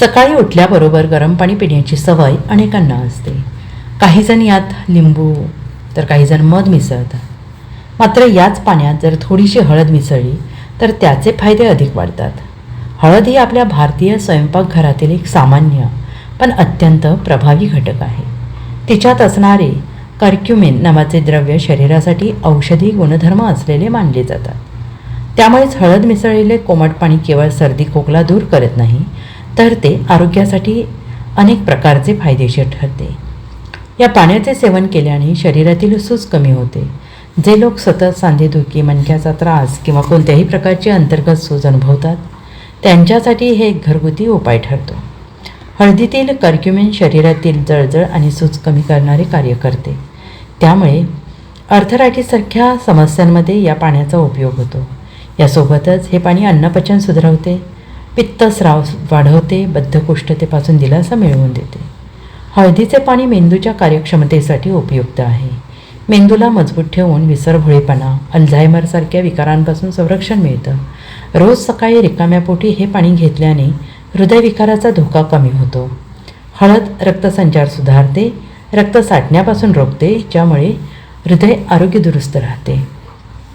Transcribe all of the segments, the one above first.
सकाळी उठल्याबरोबर गरम पाणी पिण्याची सवय अनेकांना असते. काहीजण यात लिंबू तर काहीजण मध मिसळतात. मात्र याच पाण्यात जर थोडीशी हळद मिसळली तर त्याचे फायदे अधिक वाढतात. हळद ही आपल्या भारतीय स्वयंपाकघरातील एक सामान्य पण अत्यंत प्रभावी घटक आहे. तिच्यात असणारे कर्क्युमिन नावाचे द्रव्य शरीरासाठी औषधी गुणधर्म असलेले मानले जातात. त्यामुळेच हळद मिसळलेले कोमट पाणी केवळ सर्दी खोकला दूर करत नाही तर ते आरोग्यासाठी अनेक प्रकारचे फायदेशीर ठरते. या पाण्याचे सेवन केल्याने शरीरातील सूज कमी होते. जे लोक सतत सांधेदुखी मणक्याचा त्रास किंवा कोणत्याही प्रकारची अंतर्गत सूज अनुभवतात त्यांच्यासाठी हे एक घरगुती उपाय ठरतो. हळदीतील कर्क्युमिन शरीरातील जळजळ आणि सूज कमी करणारे कार्य करते. त्यामुळे अर्थरायटीसारख्या समस्यांमध्ये या पाण्याचा उपयोग होतो. यासोबतच हे पाणी अन्नपचन सुधारवते. पित्तस्राव वाढवते बद्धकोष्ठतेपासून दिलासा मिळवून देते. हळदीचे पाणी मेंदूच्या कार्यक्षमतेसाठी उपयुक्त आहे. मेंदूला मजबूत ठेवून विसरभोळेपणा अल्झायमरसारख्या विकारांपासून संरक्षण मिळतं. रोज सकाळी रिकाम्या पोटी हे पाणी घेतल्याने हृदयविकाराचा धोका कमी होतो. हळद रक्तसंचार सुधारते रक्त साठण्यापासून रोखते ज्यामुळे हृदय आरोग्य दुरुस्त राहते.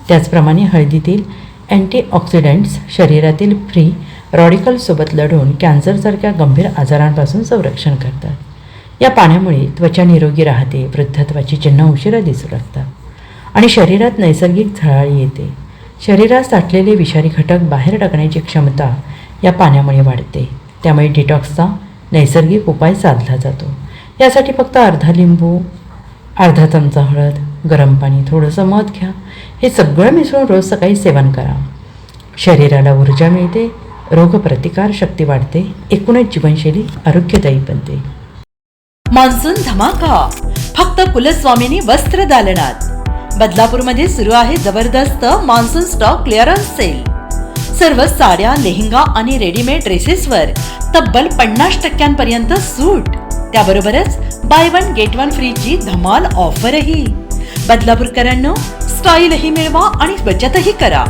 त्याचप्रमाणे हळदीतील अँटीऑक्सिडंट्स शरीरातील फ्री रॉडिकलसोबत लढून कॅन्सरसारख्या गंभीर आजारांपासून संरक्षण करतात. या पाण्यामुळे त्वचा निरोगी राहते वृद्धत्वाची चिन्ह उशिरा दिसू लागतात आणि शरीरात नैसर्गिक झळाळी येते. शरीरात साठलेले विषारी घटक बाहेर टाकण्याची क्षमता या पाण्यामुळे वाढते. त्यामुळे डिटॉक्सचा नैसर्गिक उपाय साधला जातो. यासाठी फक्त अर्धा लिंबू अर्धा चमचा हळद गरम पाणी थोडंसं मध घ्या. हे सगळं मिसळून रोज सकाळी सेवन करा. शरीराला ऊर्जा मिळते रोगप्रतिकार शक्ती वाढते एकूणच जीवनशैली आरोग्यदायी बनते. मान्सून धमाका फक्त कुलस्वामिनी वस्त्र दालनात. बदलापूरमध्ये सुरू आहे जबरदस्त मान्सून स्टॉक क्लिअरन्स सेल सर्व साड्या लेहंगा आणि रेडीमेड ड्रेसेसवर तब्बल पन्नास टक्क्यांपर्यंत सूट. त्याबरोबरच बाय वन गेट वन फ्रीची धमाल ऑफरही बदलापूरकरांनो स्टाईलही मिळवा आणि बचतही करा.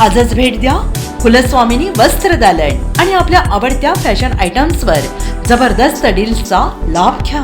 आजच भेट द्या कुलस्वामिनी वस्त्र दालन आणि आपल्या आवडत्या फॅशन आयटम्सवर जबरदस्त डील्सचा लाभ घ्या.